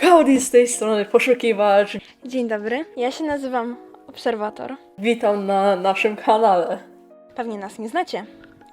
Cody z tej strony poszukiwacz. Dzień dobry, ja się nazywam Obserwator. Witam na naszym kanale. Pewnie nas nie znacie,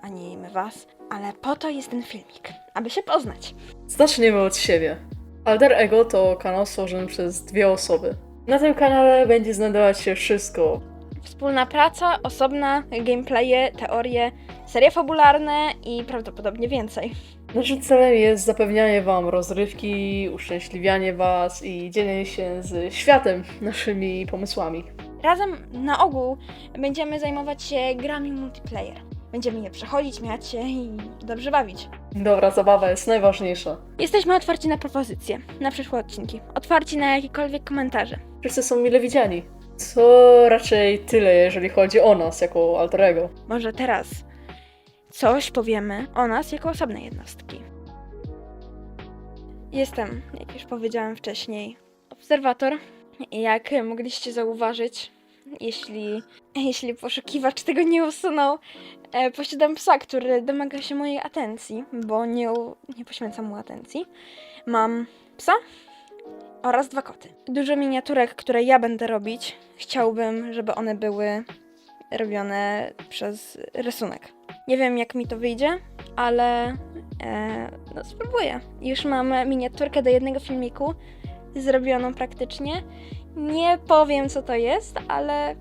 ani my was, ale po to jest ten filmik, aby się poznać. Zaczniemy od siebie. Alter Ego to kanał stworzony przez dwie osoby. Na tym kanale będzie znajdować się wszystko. Wspólna praca, osobna, gameplaye, teorie, serie fabularne i prawdopodobnie więcej. Naszym celem jest zapewnianie Wam rozrywki, uszczęśliwianie Was i dzielenie się z światem naszymi pomysłami. Razem na ogół będziemy zajmować się grami multiplayer. Będziemy je przechodzić, miać się i dobrze bawić. Dobra zabawa jest najważniejsza. Jesteśmy otwarci na propozycje, na przyszłe odcinki, otwarci na jakiekolwiek komentarze. Wszyscy są mile widziani. Co raczej tyle, jeżeli chodzi o nas jako Alter Ego. Może teraz coś powiemy o nas jako osobnej jednostki. Jestem, jak już powiedziałem wcześniej, obserwator. Jak mogliście zauważyć, jeśli, jeśli poszukiwacz tego nie usunął, e, posiadam psa, który domaga się mojej atencji, bo nie, nie poświęcam mu atencji. Mam psa oraz dwa koty. Dużo miniaturek, które ja będę robić, chciałbym, żeby one były robione przez rysunek. Nie wiem, jak mi to wyjdzie, ale e, no, spróbuję. Już mam miniaturkę do jednego filmiku, zrobioną praktycznie. Nie powiem, co to jest, ale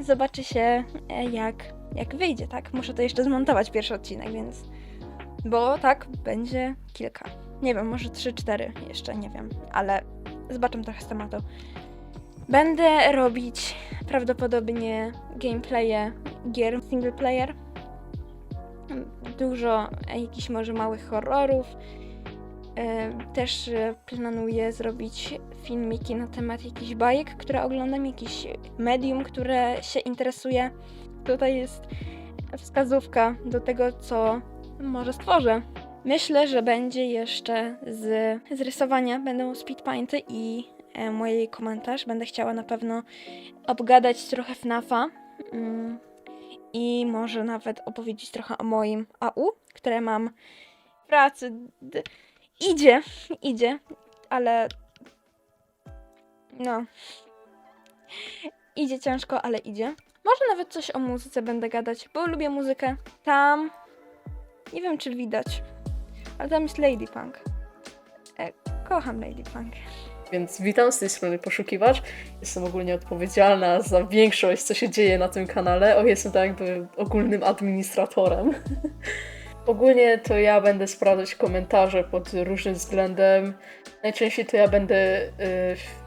zobaczy się, e, jak, jak wyjdzie, tak? Muszę to jeszcze zmontować, pierwszy odcinek, więc... Bo tak, będzie kilka. Nie wiem, może 3-4 jeszcze, nie wiem, ale zobaczę trochę z tematu. Będę robić prawdopodobnie gameplaye gier single player. Dużo jakichś może małych horrorów. E, Też e, planuję zrobić filmiki na temat jakichś bajek, które oglądam, jakiś medium, które się interesuje. Tutaj jest wskazówka do tego, co może stworzę. Myślę, że będzie jeszcze z, z rysowania, będą speedpainty i e, mój komentarz. Będę chciała na pewno obgadać trochę FNAFa mm, i może nawet opowiedzieć trochę o moim AU, które mam w pracy. Idzie, idzie, ale no. Idzie ciężko, ale idzie. Może nawet coś o muzyce będę gadać, bo lubię muzykę. Tam nie wiem czy widać, ale tam jest Lady Punk. E, kocham Lady Punk. Więc witam z tej strony poszukiwacz. Jestem ogólnie odpowiedzialna za większość, co się dzieje na tym kanale. O, jestem tak jakby ogólnym administratorem. ogólnie to ja będę sprawdzać komentarze pod różnym względem. Najczęściej to ja będę y,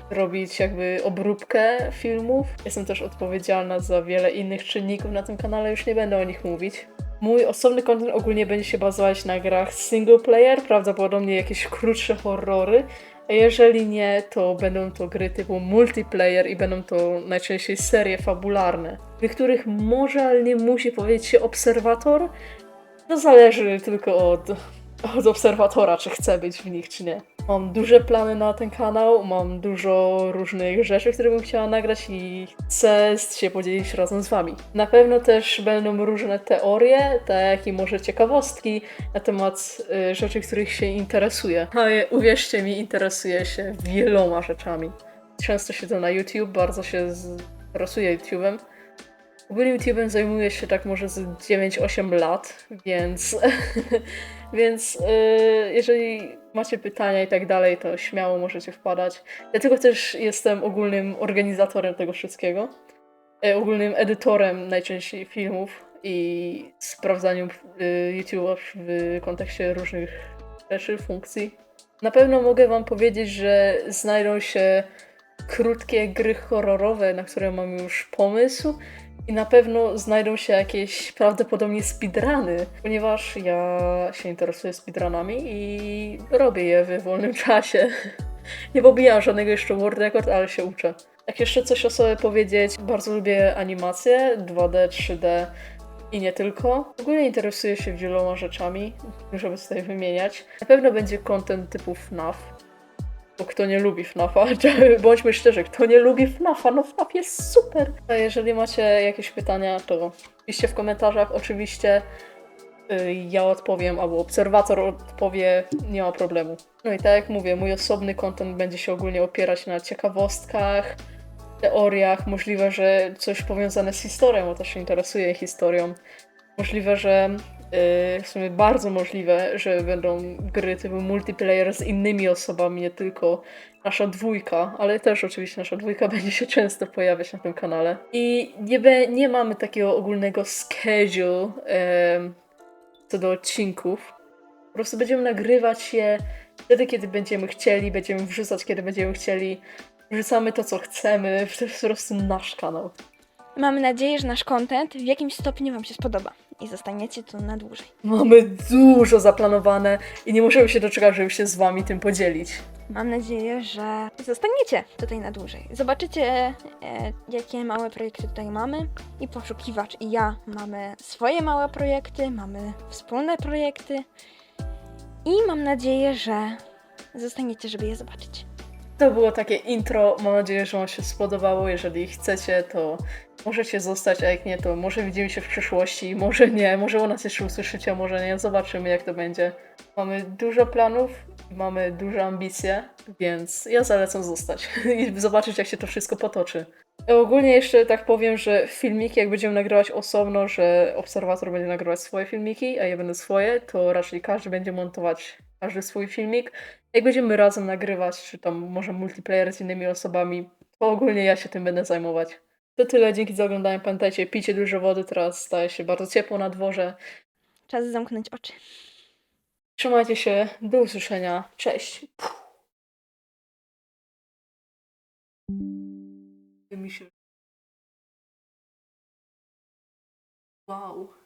robić jakby obróbkę filmów. Jestem też odpowiedzialna za wiele innych czynników na tym kanale, już nie będę o nich mówić. Mój osobny content ogólnie będzie się bazować na grach single player, prawdopodobnie jakieś krótsze horrory, a jeżeli nie, to będą to gry typu multiplayer i będą to najczęściej serie fabularne, w których może, ale nie musi powiedzieć się obserwator. To zależy tylko od, od obserwatora, czy chce być w nich, czy nie. Mam duże plany na ten kanał, mam dużo różnych rzeczy, które bym chciała nagrać i chcę się podzielić razem z wami. Na pewno też będą różne teorie, tak i może ciekawostki na temat y, rzeczy, których się interesuję. Ale uwierzcie mi, interesuję się wieloma rzeczami. Często siedzę na YouTube, bardzo się interesuję YouTube'em. Ogólnie YouTube'em zajmuję się tak może z 9-8 lat, więc, więc y, jeżeli macie pytania i tak dalej, to śmiało możecie wpadać. Dlatego też jestem ogólnym organizatorem tego wszystkiego, e, ogólnym edytorem najczęściej filmów i sprawdzaniem y, YouTube'a w kontekście różnych rzeczy, funkcji. Na pewno mogę Wam powiedzieć, że znajdą się krótkie gry horrorowe, na które mam już pomysł. I na pewno znajdą się jakieś prawdopodobnie speedruny, ponieważ ja się interesuję speedrunami i robię je w wolnym czasie. Nie pobijam żadnego jeszcze world record, ale się uczę. Jak jeszcze coś o sobie powiedzieć, bardzo lubię animacje 2D, 3D i nie tylko. Ogólnie interesuję się wieloma rzeczami, żeby tutaj wymieniać. Na pewno będzie content typu FNAF, bo kto nie lubi FNAFa, bądźmy szczerzy, kto nie lubi FNAFa, no FNAF jest super. A jeżeli macie jakieś pytania, to piszcie w komentarzach oczywiście. y, ja odpowiem, albo obserwator odpowie, nie ma problemu. No i tak jak mówię, mój osobny content będzie się ogólnie opierać na ciekawostkach, teoriach, możliwe, że coś powiązane z historią, bo też się interesuję historią. Możliwe, że w sumie bardzo możliwe, że będą gry typu multiplayer z innymi osobami, nie tylko nasza dwójka, ale też oczywiście nasza dwójka będzie się często pojawiać na tym kanale. I nie, be, nie mamy takiego ogólnego schedule co do odcinków. Po prostu będziemy nagrywać je wtedy, kiedy będziemy chcieli, będziemy wrzucać, kiedy będziemy chcieli. Wrzucamy to, co chcemy. To jest po prostu nasz kanał. Mamy nadzieję, że nasz content w jakimś stopniu Wam się spodoba i zostaniecie tu na dłużej. Mamy dużo zaplanowane i nie możemy się doczekać, żeby się z wami tym podzielić. Mam nadzieję, że zostaniecie tutaj na dłużej. Zobaczycie, e, jakie małe projekty tutaj mamy. I poszukiwacz, i ja mamy swoje małe projekty, mamy wspólne projekty. I mam nadzieję, że zostaniecie, żeby je zobaczyć. To było takie intro. Mam nadzieję, że Wam się spodobało. Jeżeli chcecie, to możecie zostać, a jak nie, to może widzimy się w przyszłości, może nie, może u nas jeszcze usłyszycie, może nie. Zobaczymy, jak to będzie. Mamy dużo planów, mamy duże ambicje, więc ja zalecam zostać i zobaczyć, jak się to wszystko potoczy. E, Ogólnie jeszcze tak powiem, że filmiki, jak będziemy nagrywać osobno, że obserwator będzie nagrywać swoje filmiki, a ja będę swoje, to raczej każdy będzie montować każdy swój filmik. Jak będziemy razem nagrywać, czy tam może multiplayer z innymi osobami, to ogólnie ja się tym będę zajmować. To tyle, dzięki za oglądanie. Pamiętajcie, pijcie dużo wody, teraz staje się bardzo ciepło na dworze. Czas zamknąć oczy. Trzymajcie się, do usłyszenia, cześć. Mi się... Wow.